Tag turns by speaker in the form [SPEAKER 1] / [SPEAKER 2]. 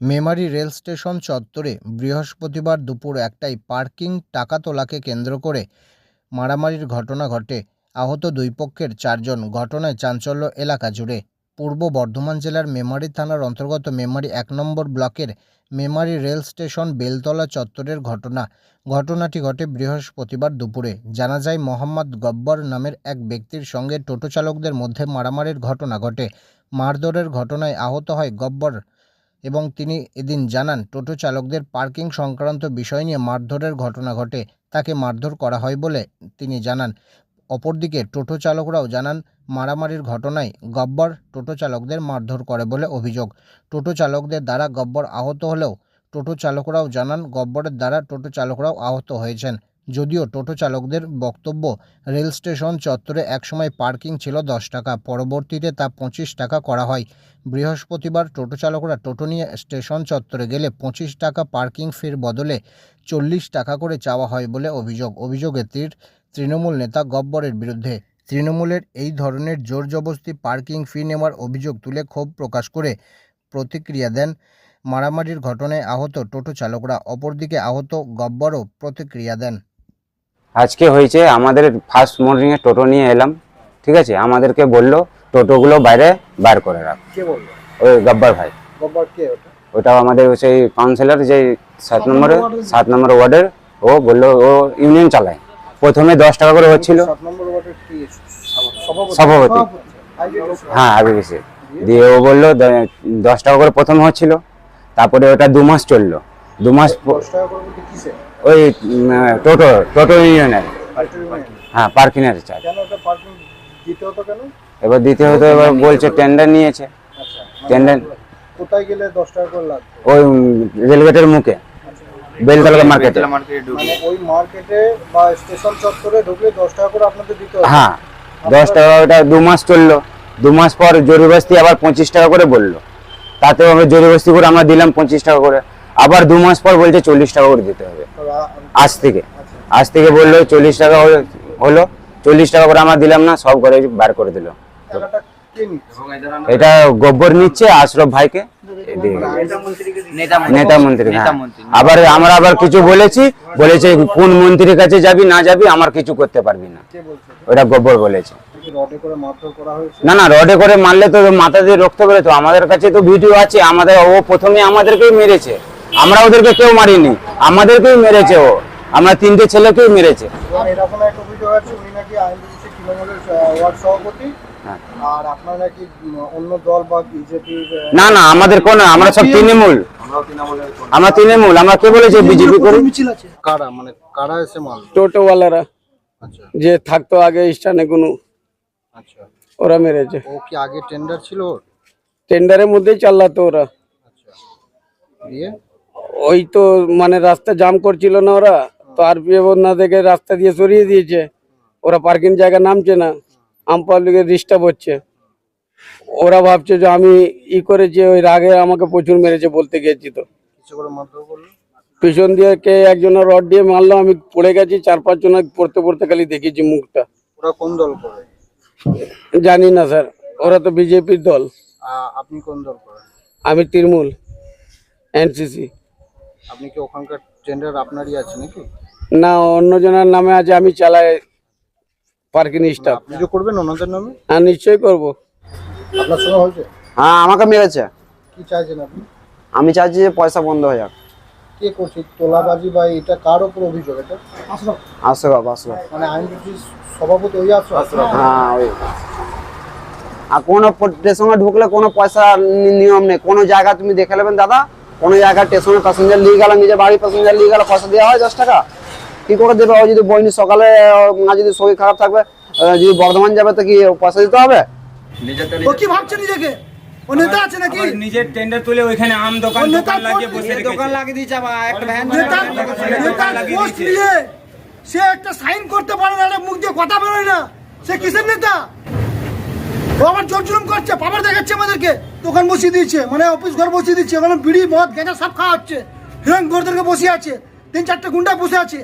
[SPEAKER 1] Memari rail station চত্বরে বৃহস্পতিবার দুপুর একটায় পার্কিং টাকা তোলাকে কেন্দ্র করে মারামারির ঘটনা ঘটে। আহত দুই পক্ষের চারজন ঘটনায় চাঞ্চল্য এলাকা জুড়ে। পূর্ব বর্ধমান জেলার মেমারি থানার অন্তর্গত মেমারি এক নম্বর ব্লকের মেমারি রেল স্টেশন বেলতলা চত্বরের ঘটনা। ঘটনাটি ঘটে বৃহস্পতিবার দুপুরে। জানা যায়, মোহাম্মদ গব্বর নামের এক ব্যক্তির সঙ্গে টোটো চালকদের মধ্যে মারামারির ঘটনা ঘটে। মারধরের ঘটনায় আহত হয় গব্বর এবং তিনি এদিন জানান, টোটো চালকদের পার্কিং সংক্রান্ত বিষয় নিয়ে মারধরের ঘটনা ঘটে, তাকে মারধর করা হয় বলে তিনি জানান। অপরদিকে টোটো চালকরাও জানান, মারামারির ঘটনায় গব্বর টোটো চালকদের মারধর করে বলে অভিযোগ। টোটো চালকদের দ্বারা গব্বর আহত হলেও টোটো চালকরাও জানান, গব্বরের দ্বারা টোটো চালকরাও আহত হয়েছেন। যদিও টোটো চালকদের বক্তব্য, রেল স্টেশন চত্বরে একসময় পার্কিং ছিল দশ টাকা, পরবর্তীতে তা পঁচিশ টাকা করা হয়। বৃহস্পতিবার টোটো চালকরা টোটো নিয়ে স্টেশন চত্বরে গেলে পঁচিশ টাকা পার্কিং ফির বদলে চল্লিশ টাকা করে চাওয়া হয় বলে অভিযোগ। অভিযোগে তীর তৃণমূল নেতা গব্বরের বিরুদ্ধে। তৃণমূলের এই ধরনের জোর জবরদস্তি পার্কিং ফি নেওয়ার অভিযোগ তুলে ক্ষোভ প্রকাশ করে প্রতিক্রিয়া দেন মারামারির ঘটনায় আহত টোটো চালকরা। অপরদিকে আহত গব্বরও প্রতিক্রিয়া দেন।
[SPEAKER 2] আজকে হয়েছে আমাদের ফার্স্ট মর্নিংয়ে টোটো নিয়ে এলাম ঠিক আছে? আমাদেরকে বলল টোটোগুলো বাইরে বার করে রাখ। ওই গব্বর ভাই।
[SPEAKER 3] গব্বর কে ওটা?
[SPEAKER 2] ওটা আমাদের সেই কাউন্সিলর যে সাত নম্বরে সাত নম্বর ওয়ার্ডের ও বলল ও ইউনিয়ন চালায়। প্রথমে দশ টাকা করে হচ্ছিল।
[SPEAKER 3] সভাপতি?
[SPEAKER 2] হ্যাঁ আগে গেছে দিয়ে ও বলল দশ টাকা করে প্রথম হচ্ছিল। তারপরে ওটা দু মাস চলল। দু মাস ওই টোটো টোটো ইউনিয়নের। হ্যাঁ পার্কিংয়ের চার্জ এবার দিতে হতো এবার বলছে টেন্ডার নিয়েছে।
[SPEAKER 3] আচ্ছা মানে
[SPEAKER 2] টেন্ডার
[SPEAKER 3] কোথায় গেলে দশ টাকা করে লাগবে
[SPEAKER 2] ওই রেলগেটের মুখে বেলতলা মার্কেটে
[SPEAKER 3] মানে ওই মার্কেটে বা স্টেশন চত্বরে ঢুকলে দশ টাকা করে আপনাদের দিতে হবে
[SPEAKER 2] হ্যাঁ দশ টাকা ওটা দু মাস চলল। দু মাস পর জরিবস্তি আবার পঁচিশ টাকা করে বলল। তাতেও আমরা জরিবস্তি করে আমরা দিলাম পঁচিশ টাকা করে। আবার দু মাস পর বলছে চল্লিশ টাকা করে দিতে হবে। আজ থেকে। আজ থেকে বলল চল্লিশ টাকা হলো- চল্লিশ টাকা করে আমরা দিলাম না সব করে বার করে দিল। এটা গোবর নিচ্ছে আশরফ ভাইকে নেতা মন্ত্রী। হ্যাঁ। আবার আমরা আবার কিছু বলেছি বলেছে কোন মন্ত্রীর কাছে যাবি না যাবি আমার কিছু করতে পারবি না। ওটা গোব্বর বলেছে।
[SPEAKER 3] কি রডে করে মারধর করা হয়েছে?
[SPEAKER 2] না না রডে করে মারলে তো মাথা দিয়ে রক্ত বেরো তো আমাদের কাছে তো ভিডিও আছে আমাদের ও প্রথমে আমাদেরকেই মেরেছে। আমরা ওদেরকে কেউ মারিনি আমাদেরকেই মেরেছে ও। আমরা তিনটে ছেলেকেই মেরেছে। হ্যাঁ।
[SPEAKER 3] আর আপনার নাকি উম, অন্য দল বা বিজেপির
[SPEAKER 2] না না আমাদের কোন আমরা সব তৃণমূল। আমরা তৃণমূল আমরা কে বলেছে বিজেপি করি?
[SPEAKER 3] কারা মানে কারা এসে মাল
[SPEAKER 4] টোটোওয়ালারা।
[SPEAKER 3] আচ্ছা।
[SPEAKER 4] যে থাকতো আগে স্টানে কোনো।
[SPEAKER 3] আচ্ছা।
[SPEAKER 4] ওরা মেরেছে।
[SPEAKER 3] ও কি আগে টেন্ডার ছিল ওর?
[SPEAKER 4] টেন্ডারের মধ্যেই চালাতো ওরা।
[SPEAKER 3] আচ্ছা। দিয়ে?
[SPEAKER 4] ওই তো মানে রাস্তা জাম করছিল না ওরা তো আরপিএফ না দেখে রাস্তা দিয়ে সরিয়ে দিয়েছে। ওরা পার্কিং জায়গা নামছে না আম পাবলিকের ডিস্টার্ব হচ্ছে। ওরা ভাবছে যে আমি ই করেছি ওই রাগে আমাকে প্রচুর মেরেছে বলতে গেছি তো। পিছন দিয়ে কে একজনের রড দিয়ে মারলো আমি পড়ে গেছি চার পাঁচ জন পড়তে পড়তে খালি দেখেছি মুখটা।
[SPEAKER 3] ওরা কোন দল করে?
[SPEAKER 4] জানি না স্যার ওরা তো বিজেপির দল।
[SPEAKER 3] আপনি কোন দল করেন?
[SPEAKER 4] আমি তৃণমূল এনসিসি।
[SPEAKER 3] আপনি কি ওখানকার টেন্ডার আপনারই আছে নাকি?
[SPEAKER 4] না অন্যজনের নামে আছে আমি চালাই পার্কিং স্টাফ।
[SPEAKER 3] আপনি যে করবেন ওনাদের নামে?
[SPEAKER 4] হ্যাঁ নিশ্চয়ই করব।
[SPEAKER 3] আপনার সঙ্গে হয়েছে?
[SPEAKER 5] হ্যাঁ আমাকে মেরেছে।
[SPEAKER 3] কি চাইছেন আপনি?
[SPEAKER 5] আমি চাইছি যে পয়সা বন্ধ হয়ে যাক।
[SPEAKER 3] কে করছে? তোলাবাজি বা এটা কার ওপর অভিযোগ? এটা
[SPEAKER 5] আসো বাবা আসো
[SPEAKER 3] মানে আইনজীবী সভাপতি ওই আসো
[SPEAKER 5] হ্যাঁ ওই। আর কোনো স্টেশনে ঢুকলে কোনো পয়সা নিয়ম নেই। কোনো জায়গা তুমি দেখে নেবেন দাদা? কোনো জায়গায় স্টেশনে প্যাসেঞ্জার নিয়ে গেল নিজের বাড়ির প্যাসেঞ্জার নিয়ে গেল পয়সা দেওয়া হয় দশ টাকা? কি করে দেবে? ও যদি বইনি সকালে মা যদি শরীর খারাপ থাকবে যদি বর্ধমান যাবে তো কি পয়সা দিতে হবে?
[SPEAKER 6] ও কি ভাবছে নিজেকে? ও নেতা আছে নাকি?
[SPEAKER 7] নিজের টেন্ডার তুলে ওইখানে আম দোকান দোকান লাগিয়ে বসে দোকান লাগিয়ে দিয়েছে আবার একটা ভ্যান
[SPEAKER 6] নেতা
[SPEAKER 7] দোকান
[SPEAKER 6] পোস্ট নিয়ে সে একটা সাইন করতে পারে না মুখ দিয়ে কথা বেরোয় না। সে কিসের নেতা? ও আবার জোর জুলুম করছে পাবার দেখাচ্ছে আমাদেরকে দোকান বসিয়ে দিয়েছে মানে অফিস ঘর বসিয়ে দিচ্ছে ওখানে বিড়ি, মদ, গেঁজা সব খাওয়া হচ্ছে। হিরণ গোরদেরকে বসে আছে, তিন চারটে গুন্ডা বসে আছে।